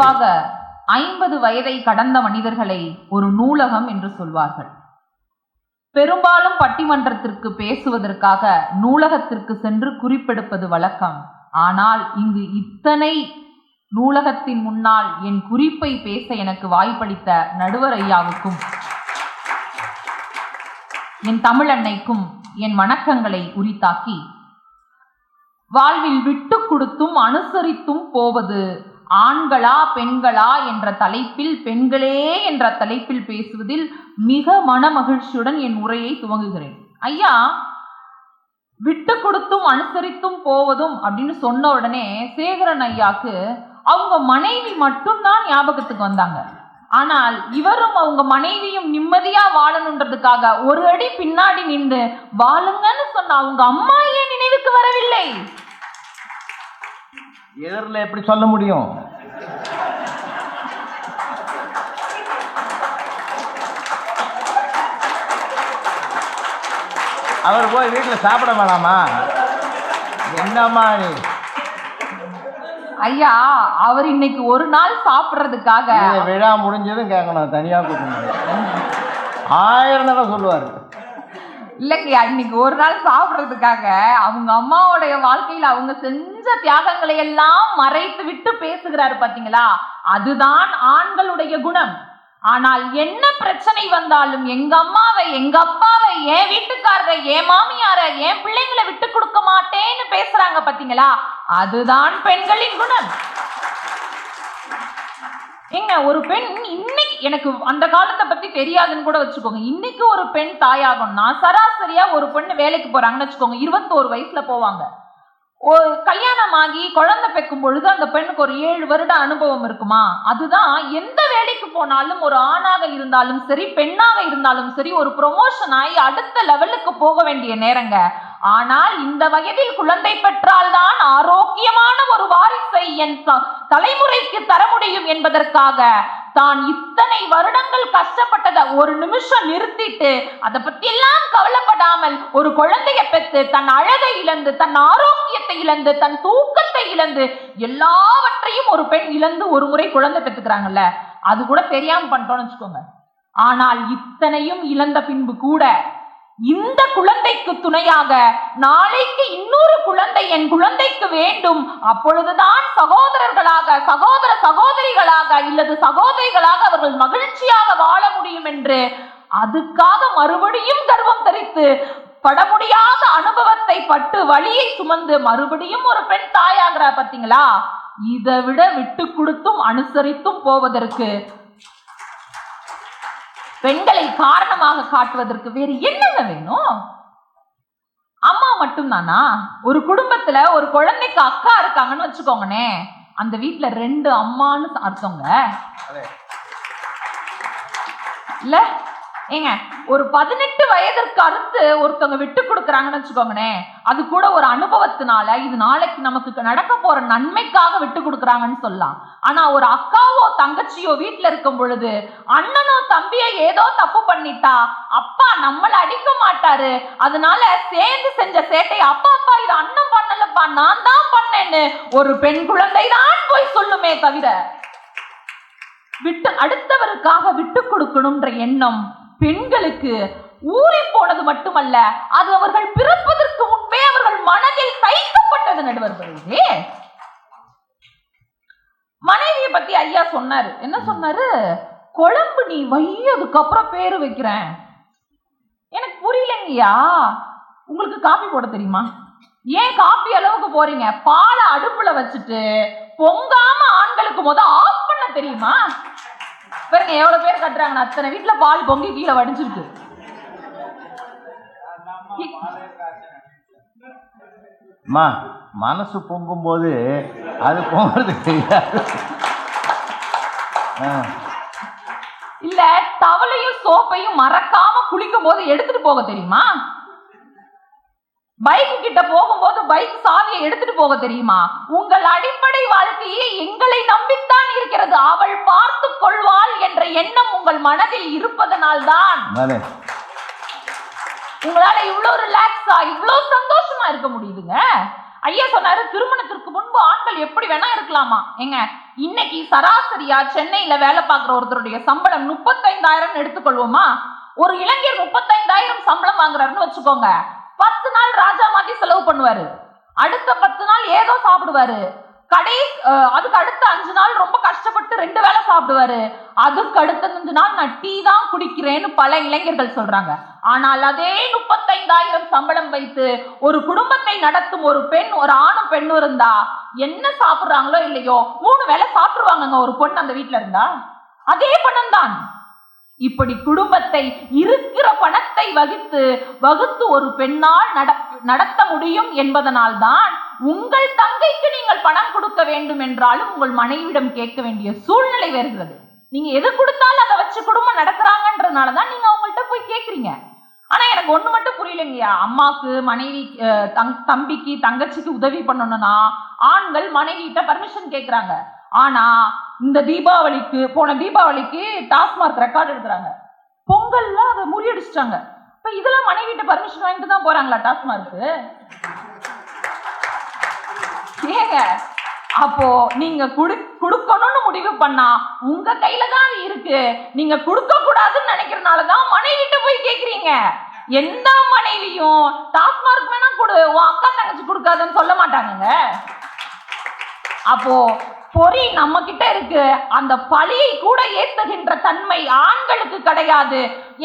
பொதுவாக ஐம்பது வயதை கடந்த மனிதர்களை ஒரு நூலகம் என்று சொல்வார்கள். பெரும்பாலும் பட்டிமன்றத்திற்கு பேசுவதற்காக நூலகத்திற்கு சென்று குறிப்பெடுப்பது வழக்கம். ஆனால் இங்கு இத்தனை நூலகத்தின் முன்னால் என் குறிப்பை பேச எனக்கு வாய்ப்பளித்த நடுவர் ஐயாவுக்கும் என் தமிழன்னைக்கும் என் வணக்கங்களை உரித்தாக்கி வாழ்வில் விட்டு கொடுத்தும் அனுசரித்தும் போவது ஆண்களா பெண்களா என்ற தலைப்பில் பெண்களே என்ற தலைப்பில் பேசுவதில் மிக மன மகிழ்ச்சியுடன் என் உரையை துவங்குகிறேன். ஐயா விட்டு கொடுத்தும் அனுசரித்தும் போவதும் அப்படின்னு சொன்ன உடனே சேகரன் ஐயாக்கு அவங்க மனைவி மட்டும்தான் ஞாபகத்துக்கு வந்தாங்க. ஆனால் இவரும் அவங்க மனைவியும் நிம்மதியா வாழணுன்றதுக்காக ஒரு அடி பின்னாடி நின்று வாழுங்கன்னு சொன்ன அவங்க அம்மா ஏன் நினைவுக்கு வரவில்லை? எதிரில் எப்படி சொல்ல முடியும்? அவர் போய் வீட்டில் சாப்பிட வேணாமா? என்னம்மா நீ ஐயா அவர் இன்னைக்கு ஒரு நாள் சாப்பிடுறதுக்காக. விழா முடிஞ்சதும் கேட்கணும் தனியாக கூட்டணும் ஆயிரம் தடவை சொல்லுவார். இல்லைங்கய்யா இன்னைக்கு ஒரு நாள் சாப்பிட்றதுக்காக அவங்க அம்மாவுடைய வாழ்க்கையில அவங்க செஞ்ச தியாகங்களை எல்லாம் மறைத்து விட்டு பேசுகிறாரு பாத்தீங்களா? அதுதான் ஆண்களுடைய குணம். ஆனால் என்ன பிரச்சனை வந்தாலும் எங்க அம்மாவை எங்க அப்பாவை என் வீட்டுக்காரரை என் மாமியாரை என் பிள்ளைங்களை விட்டு கொடுக்க மாட்டேன்னு பேசுறாங்க பாத்தீங்களா? அதுதான் பெண்களின் குணம். ஏங்க ஒரு பெண் இன்னைக்கு எனக்கு அந்த காலத்தை பத்தி தெரியாதுன்னு கூட வச்சுக்கோங்க. இன்னைக்கு ஒரு பெண் தாயாகணும்னா சராசரியா ஒரு பொண்ணு வேலைக்கு போறாங்கன்னு வச்சுக்கோங்க. இருபத்தோரு வயசுல போவாங்க. ஒரு கல்யாணம் ஆகி குழந்தை பெக்கும் பொழுது அந்த பெண்ணுக்கு ஒரு ஏழு வருட அனுபவம் இருக்குமா? அதுதான் எந்த வேலைக்கு போனாலும் ஒரு ஆணாக இருந்தாலும் சரி பெண்ணாக இருந்தாலும் சரி ஒரு ப்ரொமோஷன் ஆகி அடுத்த லெவலுக்கு போக வேண்டிய நேரங்க. ஆனால் இந்த வயதில் குழந்தை பெற்றால்தான் ஆரோக்கியமான ஒரு வாரிசை என் தலைமுறைக்கு தர முடியும் என்பதற்காக தான் இத்தனை வருடங்கள் கஷ்டப்பட்டதை ஒரு நிமிஷம் நிறுத்திட்டு அதை பத்தி எல்லாம் கவலைப்படாமல் ஒரு குழந்தைய பெற்று தன் அழகை இழந்து தன் ஆரோக்கியத்தை இழந்து தன் தூக்கத்தை இழந்து எல்லாவற்றையும் ஒரு பெண் இழந்து ஒரு முறை குழந்தை பெற்றுக்கிறாங்கல்ல அது கூட தெரியாம பண்ணிட்டோம்னு வச்சுக்கோங்க. ஆனால் இத்தனையும் இழந்த பின்பு கூட இந்த குழந்தைக்கு துணையாக நாளைக்கு இன்னொரு குழந்தை என் குழந்தைக்கு வேண்டும். அப்பொழுதுதான் சகோதரர்களாக சகோதர சகோதரிகளாக இல்லது சகோதரிகளாக அவர்கள் மகிழ்ச்சியாக வாழ முடியும் என்று அதுக்காக மறுபடியும் கர்வம் தரித்து பட முடியாத அனுபவத்தை பட்டு வழியை சுமந்து மறுபடியும் ஒரு பெண் தாயாகிறா பார்த்தீங்களா? இதை விட விட்டு கொடுத்தும் அனுசரித்தும் போவதற்கு பெண்களை காரணமாக காட்டுவதற்கு வேறு என்னங்க வேணும்? அம்மா மட்டும்தானா? ஒரு குடும்பத்துல ஒரு குழந்தைக்கு அக்கா இருக்காங்கன்னு வச்சுக்கோங்கனே அந்த வீட்ல ரெண்டு அம்மான்னு அர்த்தங்க. இல்ல? ஏங்க ஒரு பதினெட்டு வயதிற்கு அடுத்து ஒருத்தவங்க விட்டு கொடுக்குறாங்கன்னு வச்சுக்கோங்கண்ணே அது கூட ஒரு அனுபவத்தினால இது நாளைக்கு நமக்கு நடக்க போற நன்மைக்காக விட்டு கொடுக்குறாங்கன்னு சொல்லலாம். ஆனா ஒரு அக்காவோ தங்கச்சியோ வீட்டுல இருக்கும் பொழுது அண்ணனோ தம்பியோ ஏதோ தப்பு பண்ணிட்டா அப்பா நம்மள அடிக்க மாட்டாரு. அதனால சேர்ந்து செஞ்ச சேட்டை அப்பா அப்பா இது அண்ணன் பண்ணலப்பா நான் தான் பண்ணேன்னு ஒரு பெண் குழந்தை தான் போய் சொல்லுமே தவிர விட்டு அடுத்தவருக்காக விட்டு கொடுக்கணும்ன்ற எண்ணம் பெண்களுக்கு ஊறி போனது மட்டுமல்ல அது அவர்கள் பிறப்பதற்கு முன்பே அவர்கள் மனதில் தைக்கப்பட்டது நடுவர்களே மனைவியை பத்தி ஐயா சொன்னாரு. என்ன சொன்னாரு? குழம்பு நீ வை அதுக்கப்புறம் பேரு வைக்கிறேன். எனக்கு புரியலங்கய்யா. உங்களுக்கு காப்பி போட தெரியுமா? ஏன் காப்பி அளவுக்கு போறீங்க? பாலை அடுப்புல வச்சுட்டு பொங்காம ஆண்களுக்கு முத ஆஃப் பண்ண தெரியுமா? பாருங்க எவ்வளவு பேர் கட்டுறாங்க அத்தனை வீட்டுல பால் பொங்கி கீழே வடிஞ்சிருக்கு. அம்மா மனசு பொங்கும்போது அது பொங்குறது தெரியாது இல்ல தவளையும் சோப்பையும் மறக்காம குளிக்கும் போது எடுத்துட்டு போக தெரியுமா? பைக் கிட்ட போகும்போது பைக் சாவியை எடுத்துட்டு போக தெரியுமா? உங்கள் அடிப்படை வாழ்க்கையே எங்களை நம்பித்தான் இருக்கிறது. அவள் பார்த்து கொள்வாள் என்ற எண்ணம் உங்கள் மனதில் இருப்பதனால்தான் மேலே உங்களால இவ்வளோ ரிலாக்ஸா இவ்வளோ சந்தோஷமா இருக்க முடியுதுங்க? ஐயா சொன்னாரு திருமணத்திற்கு முன்பு ஆண்கள் எப்படி வேணா இருக்கலாமா? ஏங்க இன்னைக்கு சராசரியா சென்னையில வேலை பார்க்குற ஒருத்தருடைய சம்பளம் முப்பத்தைந்தாயிரம் எடுத்துக்கொள்வோமா? ஒரு இளைஞர் முப்பத்தைந்தாயிரம் சம்பளம் வாங்குறாருன்னு வச்சுக்கோங்க. பத்து நாள் ராஜா மாதிரி செலவு பண்ணுவாரு. அடுத்த பத்து நாள் ஏதோ சாப்பிடுவாரு. கடை அதுக்கு அடுத்த அஞ்சு நாள் ரொம்ப கஷ்டப்பட்டு ரெண்டு வேளை சாப்பிடுவாரு. அதுக்கு அடுத்த அஞ்சு நாள் நான் டீ தான் குடிக்கிறேன்னு பல இளைஞர்கள் சொல்றாங்க. ஆனால் அதே முப்பத்தைந்தாயிரம் சம்பளம் வைத்து ஒரு குடும்பத்தை நடத்தும் ஒரு பெண் ஒரு ஆணும் பெண்ணும் இருந்தா என்ன சாப்பிடுறாங்களோ இல்லையோ மூணு வேளை சாப்பிடுவாங்கங்க. ஒரு பொண்ணு அந்த வீட்டுல இருந்தா. அதே பணம் தான் இப்படி குடும்பத்தை இருக்கிற பணத்தை வகித்து வகுத்து ஒரு பெண்ணால் நட நடத்த முடியும் என்பதனால் தான் உங்கள் தங்கைக்கு நீங்கள் பணம் கொடுக்க வேண்டும் என்றாலும் உங்கள் மனைவியிடம் கேட்க வேண்டிய சூழ்நிலை வருகிறது. நீங்க எது கொடுத்தாலும் அதை வச்சு குடும்பம் நடத்துறாங்கன்றதுனால தான் நீங்க அவங்கள்ட்ட போய் கேட்குறீங்க. ஆனா எனக்கு ஒண்ணு மட்டும் புரியலைங்கய்யா. அம்மாக்கு மனைவி தங் தம்பிக்கு தங்கச்சிக்கு உதவி பண்ணணும்னா ஆண்கள் மனைவிட்ட பர்மிஷன் கேட்குறாங்க. ஆனா இந்த தீபாவளிக்கு போன தீபாவளிக்கு டாஸ்மார்க் ரெக்கார்ட் எடுக்கிறாங்க. பொங்கல்ல அதை முறியடிச்சிட்டாங்க. இப்ப இதெல்லாம் மனைவிட்ட பர்மிஷன் வாங்கிட்டு தான் போறாங்களா டாஸ்மார்க்கு ஏங்க அப்போ நீங்க குடு கொடுக்கணும்னு முடிவு பண்ணா உங்க கையில தான் இருக்கு. நீங்க கொடுக்க கூடாதுன்னு நினைக்கிறனால தான் மனைவிட்ட போய் கேக்குறீங்க. எந்த மனைவியும் டாஸ்மார்க் வேணா கொடு உன் அக்கா தங்கச்சி கொடுக்காதுன்னு சொல்ல மாட்டாங்கங்க. அப்போ பொறி நம்ம கிட்ட இருக்கு. அந்த பழியை கூட ஏத்துகின்ற தன்மை ஆண்களுக்கு கிடையாது.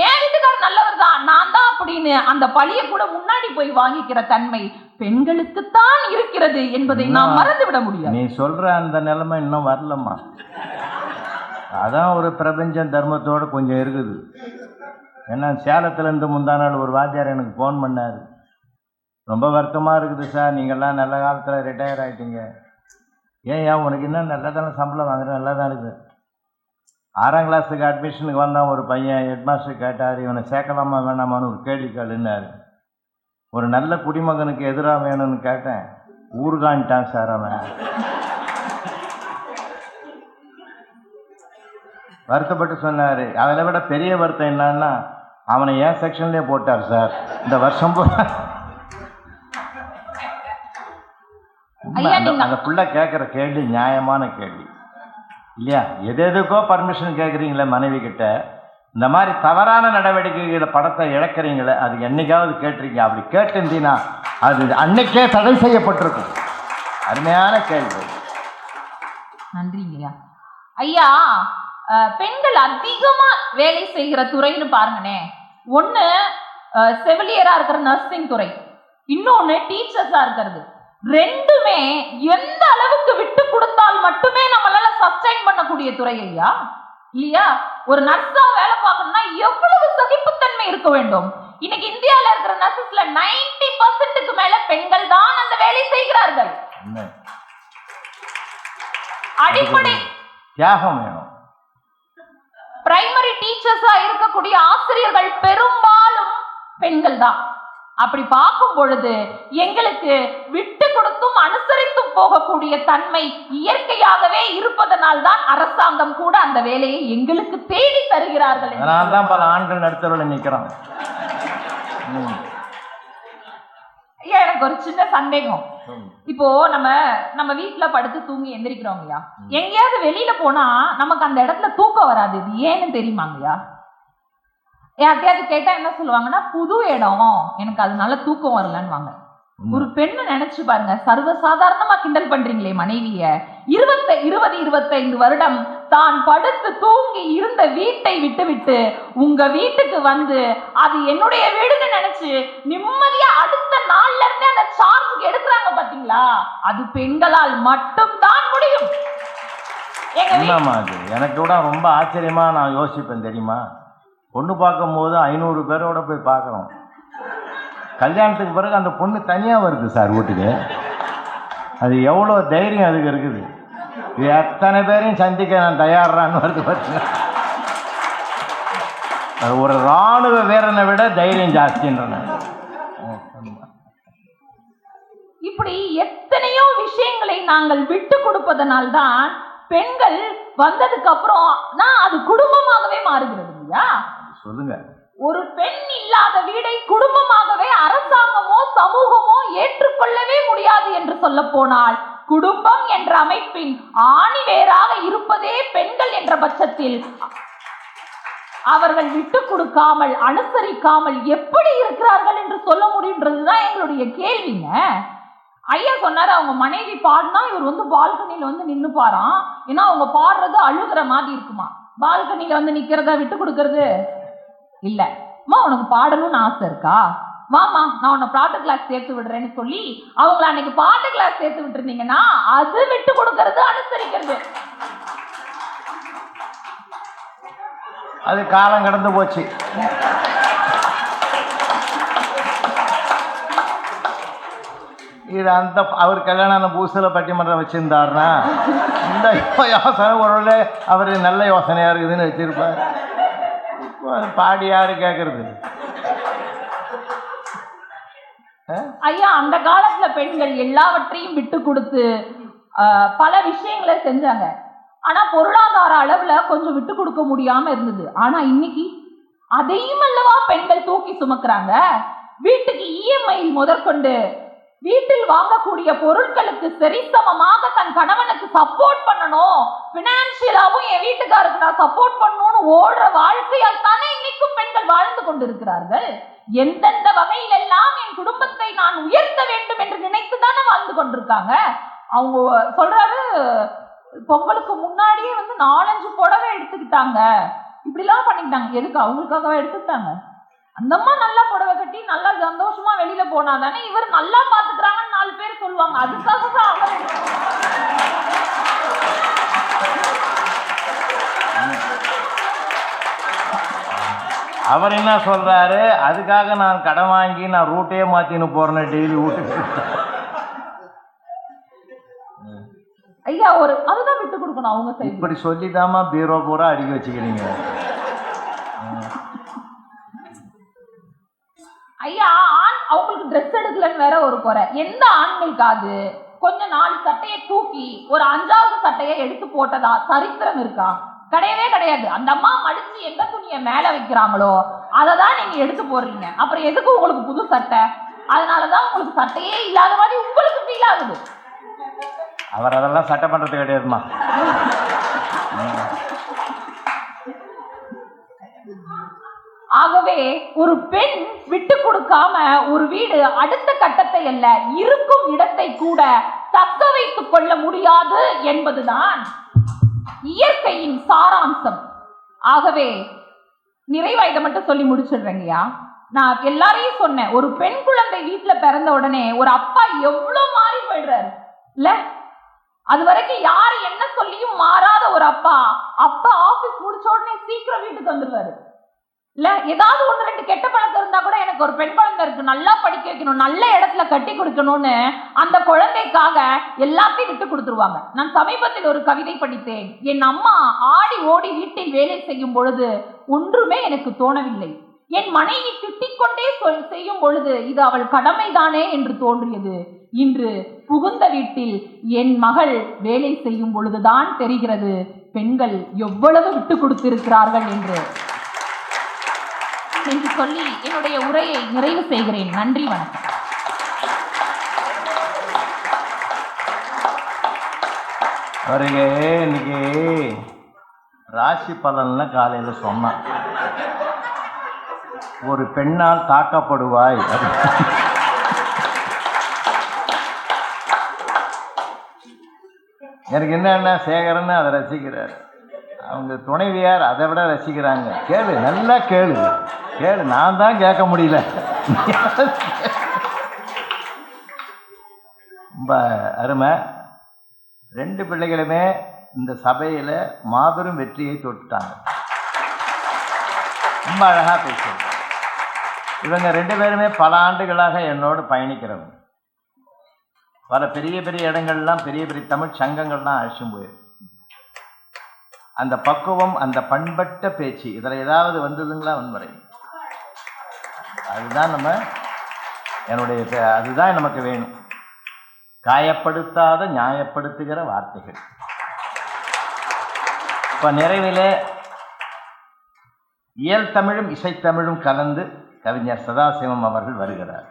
என் வீட்டுக்காரர் நல்லவர் தான் நான் தான் அப்படின்னு அந்த பழியை கூட முன்னாடி போய் வாங்கிக்கிற தன்மை பெண்களுக்குத்தான் இருக்கிறது என்பதை நாம் மறந்து விட முடியாது. நீ சொல்ற அந்த நிலைமை இன்னும் வரலம்மா. அதான் ஒரு பிரபஞ்ச தர்மத்தோட கொஞ்சம் இருக்குது. ஏன்னா சேலத்துலேருந்து முந்தா நாள் ஒரு வாத்தியார் எனக்கு ஃபோன் பண்ணார். ரொம்ப வருத்தமாக இருக்குது சார். நீங்கள்லாம் நல்ல காலத்தில் ரிட்டையர் ஆகிட்டீங்க ஏன் ஏன் உனக்கு இன்னும் நல்லா தானே சம்பளம் வாங்குறேன் நல்லா தான் இருக்குது. ஆறாம் கிளாஸுக்கு அட்மிஷனுக்கு வந்தான் ஒரு பையன் ஹெட் மாஸ்டர் கேட்டார் இவனை சேர்க்கலாமா வேணாமான்னு ஒரு கேள்வி கேளுன்னாரு. ஒரு நல்ல குடிமகனுக்கு எதிராக வேணும்னு கேட்டேன். ஊர்கான்ட்டான் சார் அவன். வருத்தப்பட்டு சொன்னார். அதில் விட பெரிய வருத்தம் என்னன்னா அவனை ஏன் செக்ஷன்லேயே போட்டார் சார்? இந்த வருஷம் போ அந்த- புள்ள கேட்குற கேள்வி நியாயமான கேள்வி. இல்லையா? எது எதுக்கோ பர்மிஷன் கேட்குறீங்களே மனைவி கிட்ட. இந்த மாதிரி தவறான நடவடிக்கைகளை படத்தை இழக்கிறீங்களே அது என்னைக்காவது கேட்டிருக்கீங்க? அப்படி கேட்டிருந்தீங்கன்னா அது அன்னைக்கே தடை செய்யப்பட்டிருக்கும். அருமையான கேள்வி. நன்றிங்கய்யா. ஐயா பெண்கள் அதிகமா வேலை செய்கிற துறைன்னு பாருங்கனே ஒண்ணு அஹ், செவிலியரா இருக்கிற நர்சிங் துறை. இன்னொன்னு டீச்சர்ஸா இருக்கிறது. ரெண்டுமே எந்த அளவுக்கு விட்டு கொடுத்தால் மட்டுமே நம்மளால சஸ்டைன் பண்ணக்கூடிய துறை ஐயா இல்லையா? ஒரு நர்ஸா வேலை பார்க்கணும்னா எவ்வளவு சகிப்புத்தன்மை இருக்க வேண்டும்? இன்னைக்கு இந்தியால இருக்கிற நர்சஸ்ல 90% பர்சன்ட்டுக்கு மேல பெண்கள் தான் அந்த வேலை செய்கிறார்கள். அடிப்படை தியாகம் வேணும். பிரைமரி டீச்சர்ஸா இருக்கக்கூடிய ஆசிரியர்கள் பெரும்பாலும் பெண்கள் தான். அப்படி பார்க்கும் பொழுது எங்களுக்கு விட்டு கொடுத்தும் அனுசரித்தும் போகக்கூடிய தன்மை இயற்கையாகவே இருப்பதனால் தான் அரசாங்கம் கூட அந்த வேலையை எங்களுக்கு தேடி தருகிறார்கள் அதனால தான் பல ஆண்கள் நடுத்தரவில் நிற்கிறான் ம். ஐயா எனக்கு ஒரு சின்ன சந்தேகம். இப்போ நம்ம நம்ம வீட்ல படுத்து தூங்கி எந்திரிக்கிறோங்கய்யா எங்கேயாவது வெளியில போனா நமக்கு அந்த இடத்துல தூக்கம் வராது. இது ஏன்னு தெரியுமாங்கய்யா யார்கிட்டயாவது கேட்டா என்ன சொல்லுவாங்கன்னா புது இடம். எனக்கு அதனால தூக்கம் வரலன்னுவாங்க. ஒரு பெண்ணு நினைச்சு பாருங்க சர்வசாதாரணமா கிண்டல் பண்றீங்களே மனைவிய. இருபத்த இருபது இருபத்தைந்து வருடம் தான் படுத்து தூங்கி இருந்த வீட்டை விட்டுவிட்டு உங்க வீட்டுக்கு வந்து அது என்னுடைய வீடுன்னு நினைச்சு நிம்மதியா அடுத்த நாள்ல இருந்தே அந்த சார்ஜ் எடுக்கிறாங்க பாத்தீங்களா? அது பெண்களால் மட்டும்தான் முடியும். வீட்டு எனக்கு கூட ரொம்ப ஆச்சரியமா நான் யோசிப்பேன் தெரியுமா? பொண்ணு பார்க்கும்போது ஐநூறு பேரோட போய் பார்க்குறோம் கல்யாணத்துக்கு பிறகு அந்த பொண்ணு தனியாக வருது சார் வீட்டுக்கு. அது எவ்வளோ தைரியம் அதுக்கு இருக்குது. எத்தனை பேரையும் சந்திக்க நான் தயாரான்னு வருது பார்த்தீங்கன்னா அது ஒரு இராணுவ வீரனை விட தைரியம் ஜாஸ்தின்றன. இப்படி எத்தனையோ விஷயங்களை நாங்கள் விட்டு கொடுப்பதனால் தான் பெண்கள் வந்ததுக்கு அப்புறம் நான் அது குடும்பமாகவே மாறுகிறது இல்லையா? சொல்லுங்க. ஒரு பெண் இல்லாத வீடை குடும்பமாகவே அரசாங்கமோ சமூகமோ ஏற்றுக்கொள்ளவே முடியாது என்று சொல்ல போனால் குடும்பம் என்ற அமைப்பின் ஆணிவேராக இருப்பதே பெண்கள் என்ற பட்சத்தில் அவர்கள் விட்டு கொடுக்காமல் அனுசரிக்காமல் எப்படி இருக்கிறார்கள் என்று சொல்ல முடியுன்றதுதான் எங்களுடைய கேள்விங்க. ஐயா சொன்னார் அவங்க மனைவி பாடினா இவர் வந்து பால்கனியில் வந்து நின்று பாரான் ஏன்னா அவங்க பாடுறது அழுகுற மாதிரி இருக்குமா? பால்கனியில் வந்து நிற்கிறத விட்டு கொடுக்கறது? இல்ல. அம்மா உனக்கு பாடணும்னு ஆசை இருக்கா? மாமா நான் உன்னை பாட்டு கிளாஸ் சேர்த்து விடுறேன்னு சொல்லி அவங்கள அன்னைக்கு பாட்டு கிளாஸ் சேர்த்து விட்டுருந்தீங்கன்னா அது விட்டு கொடுக்கறது அனுசரிக்கிறது. அது காலம் கடந்து போச்சு. இது அந்த அவர் கல்யாணம் பூசல பட்டிமன்றம் வச்சிருந்தாருன்னா இந்த யோசனை ஒரு அவர் நல்ல யோசனையாக இருக்குதுன்னு வச்சிருப்பார். பாடி யாரு கேட்கறது ஐயா அந்த காலத்துல பெண்கள் எல்லாவற்றையும் விட்டு கொடுத்து பல விஷயங்களை செஞ்சாங்க. ஆனா பொருளாதார அளவுல கொஞ்சம் விட்டு கொடுக்க முடியாம இருந்தது. ஆனா இன்னைக்கு அதையும் அல்லவா பெண்கள் தூக்கி சுமக்குறாங்க? வீட்டுக்கு இஎம்ஐ முதற்கொண்டு வீட்டில் வாங்கக்கூடிய பொருட்களுக்கு சரிசமமாக தன் கணவனுக்கு சப்போர்ட் பண்ணணும். பினான்சியலாவும் என் வீட்டுக்காருக்கு நான் சப்போர்ட் பண்ணணும்னு ஓடுற வாழ்க்கையால் தானே இன்னைக்கும் பெண்கள் வாழ்ந்து கொண்டிருக்கிறார்கள். எந்தெந்த வகையில் எல்லாம் என் குடும்பத்தை நான் உயர்த்த வேண்டும் என்று நினைத்து தானே வாழ்ந்து கொண்டிருக்காங்க. அவங்க சொல்றாரு பொங்கலுக்கு முன்னாடியே வந்து நாலஞ்சு புடவை எடுத்துக்கிட்டாங்க. இப்படிலாம் பண்ணிக்கிட்டாங்க. எதுக்கு? அவங்களுக்காகவா எடுத்துக்கிட்டாங்க? அந்த அம்மா நல்லா புடவை கட்டி நல்லா சந்தோஷமா வெளியில போனா தானே இவர் நல்லா பாத்துக்கிறாங்கன்னு நாலு பேர் சொல்லுவாங்க. அதுக்காக தான் அவர். அவர் என்ன சொல்றாரு? அதுக்காக நான் கடன் வாங்கி நான் ரூட்டே மாத்தின்னு போறேன் டெய்லி வீட்டுக்கு ஐயா ஒரு அதுதான் விட்டு கொடுக்கணும் அவங்க இப்படி சொல்லிதாம்மா பீரோ பூரா அடுக்கி வச்சுக்கிறீங்க. ஐயா ஆண் அவங்களுக்கு ட்ரெஸ் எடுக்கலன்னு வேற ஒரு குறை. எந்த ஆண்களுக்காது கொஞ்ச நாலு சட்டையை தூக்கி ஒரு அஞ்சாவது சட்டையை எடுத்து போட்டதா? சரித்திரம் இருக்கா? கிடையவே கிடையாது. அந்த அம்மா மடிச்சு எந்த துணியை மேல வைக்கிறாங்களோ அதை தான் நீங்க எடுத்து போடுறீங்க. அப்புறம் எதுக்கு உங்களுக்கு புது சட்டை? அதனாலதான் உங்களுக்கு சட்டையே இல்லாத மாதிரி உங்களுக்கு ஃபீல் ஆகுது. அவர் அதெல்லாம் சட்டை பண்றது கிடையாதுமா ஆகவே ஒரு பெண் விட்டு கொடுக்காம ஒரு வீடு அடுத்த கட்டத்தை அல்ல இருக்கும் இடத்தை கூட தக்க வைத்துக் கொள்ள முடியாது என்பதுதான் இயற்கையின் சாராம்சம். ஆகவே நிறைவா இதை மட்டும் சொல்லி முடிச்சிடுறேங்கய்யா நான் எல்லாரையும் சொன்னேன் ஒரு பெண் குழந்தை வீட்டுல பிறந்த உடனே ஒரு அப்பா எவ்வளவு மாறி போயிடுறாரு. இல்ல அது வரைக்கும் யாரு என்ன சொல்லியும் மாறாத ஒரு அப்பா அப்பா ஆபீஸ் முடிச்ச உடனே சீக்கிரம் வீட்டுக்கு வந்துடுவாரு இல்ல ஏதாவது ஒன்று ரெண்டு கெட்ட பழக்கம் இருந்தா கூட எனக்கு ஒரு பெண் குழந்தை இருக்கு. நல்லா படிக்க வைக்கணும் நல்ல இடத்துல கட்டி கொடுக்கணும்னு அந்த குழந்தைக்காக எல்லாத்தையும் விட்டு கொடுத்துருவாங்க. நான் சமீபத்தில் ஒரு கவிதை படித்தேன். என் அம்மா ஆடி ஓடி வீட்டில் வேலை செய்யும் பொழுது ஒன்றுமே எனக்கு தோணவில்லை. என் மனைவி திட்டிக்கொண்டே சொல் செய்யும் பொழுது இது அவள் கடமைதானே என்று தோன்றியது. இன்று புகுந்த வீட்டில் என் மகள் வேலை செய்யும் பொழுதுதான் தெரிகிறது பெண்கள் எவ்வளவு விட்டு கொடுத்திருக்கிறார்கள் என்று. என்று சொல்லி என்னுடைய உரையை நிறைவு செய்கிறேன். நன்றி வணக்கம். அவருக்கு இன்னைக்கு ராசி பலன்ல காலையில் சொன்னான் ஒரு பெண்ணால் தாக்கப்படுவாய். எனக்கு என்னென்ன சேகரன்னு அதை ரசிக்கிறார். அவங்க துணைவியார் அதை விட ரசிக்கிறாங்க. கேளு நல்லா கேளு. கேளு நான் தான் கேட்க முடியல. ரொம்ப அருமை. ரெண்டு பிள்ளைகளுமே இந்த சபையில் மாபெரும் வெற்றியை தொட்டுட்டாங்க ரொம்ப அழகாக பேசுவாங்க இவங்க ரெண்டு பேருமே பல ஆண்டுகளாக என்னோடு பயணிக்கிறவங்க. பல பெரிய பெரிய இடங்கள்லாம் பெரிய பெரிய தமிழ் சங்கங்கள்லாம் அழைச்சும் போயிருக்கு. அந்த பக்குவம் அந்த பண்பட்ட பேச்சு இதில் ஏதாவது வந்ததுங்களா வன்முறை? அதுதான் நம்ம என்னுடைய அதுதான் நமக்கு வேணும். காயப்படுத்தாத நியாயப்படுத்துகிற வார்த்தைகள். இப்போ நிறைவிலே இயல் தமிழும் இசைத்தமிழும் கலந்து கவிஞர் சதாசிவம் அவர்கள் வருகிறார்.